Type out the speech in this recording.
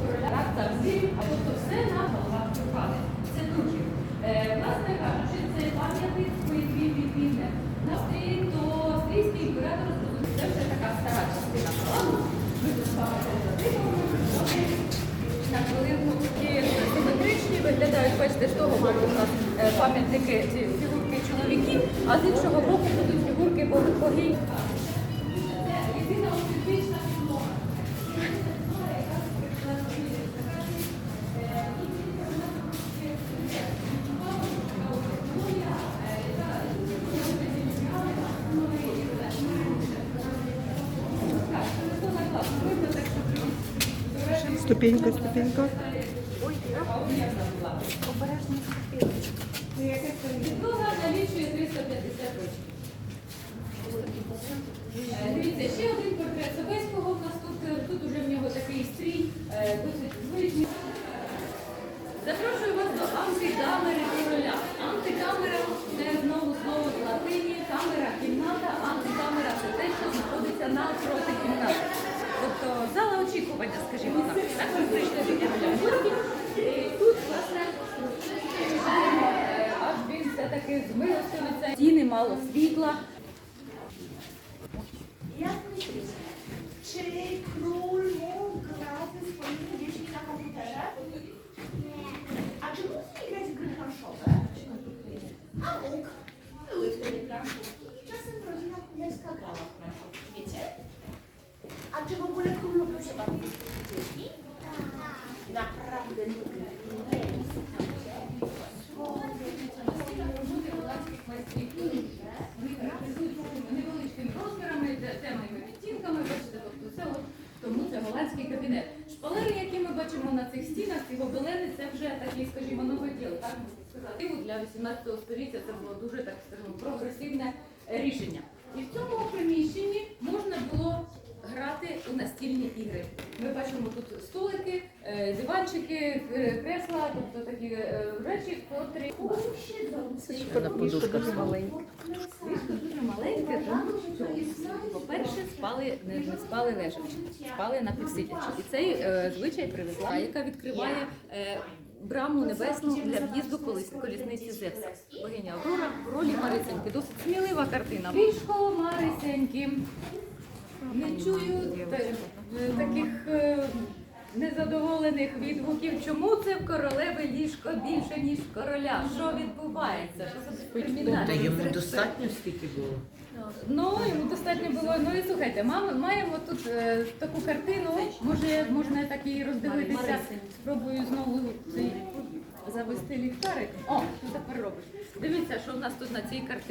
короля так завжди, а тобто все на головах шукати. Це дуже. Е, власне кажучи, це пам'ятник своїй відмінне. Настрій, то австрійський імператор це вже така стара частина плану. Ми тут з вами це на хвилинку симетричні виглядають, бачите, з того боку у нас е, пам'ятники ці фігурки чоловіків, а з іншого боку будуть фігурки бог- богинь. Це єдина освітична підлога. Ступенька, ступенька. Підлога налічує 350 років. Е, Дивіться, ще один портрет Собеського у нас тут, е, тут уже в нього такий стрій, е, досить звичний. Запрошую вас до антикамери короля. Антикамера це знову слово з латині, камера, кімната, антикамера це те, що знаходиться навпроти кімнати. Тобто зала очікування, скажімо так. Тут, власне, аж він все-таки змилостивиться. Стіни мало світла. Кабінет. Шпалери, які ми бачимо на цих стінах, ці гобелени, це вже такий, скажімо, новоділ, так можна сказати. Для 18 століття це було дуже так скажімо, прогресивне рішення. І в цьому приміщенні можна було грати у настільні ігри. Ми бачимо тут столики, е, диванчики, кресла, тобто такі е, речі, котрі siedzący. Вона подушка маленька. Ліжко дуже маленьке, тому що, по-перше, спали не, спали лежачи, спали напівсидячи. І цей е, звичай привезла, яка відкриває е, браму небесну для в'їзду колісниці Зевса. Богиня Аврора в ролі Марисеньки. Досить смілива картина. Пішко Марисеньки. Не чую е, таких е, незадоволених відгуків. Чому це в королеви ліжко більше, ніж короля? Що відбувається? Що Та йому достатньо скільки було. Ну, йому достатньо було. Ну і слухайте, мам- маємо тут е, таку картину. Може, можна так і роздивитися. Спробую знову цей завести ліхтарик. О, ти тепер робиш. Дивіться, що в нас тут на цій картині.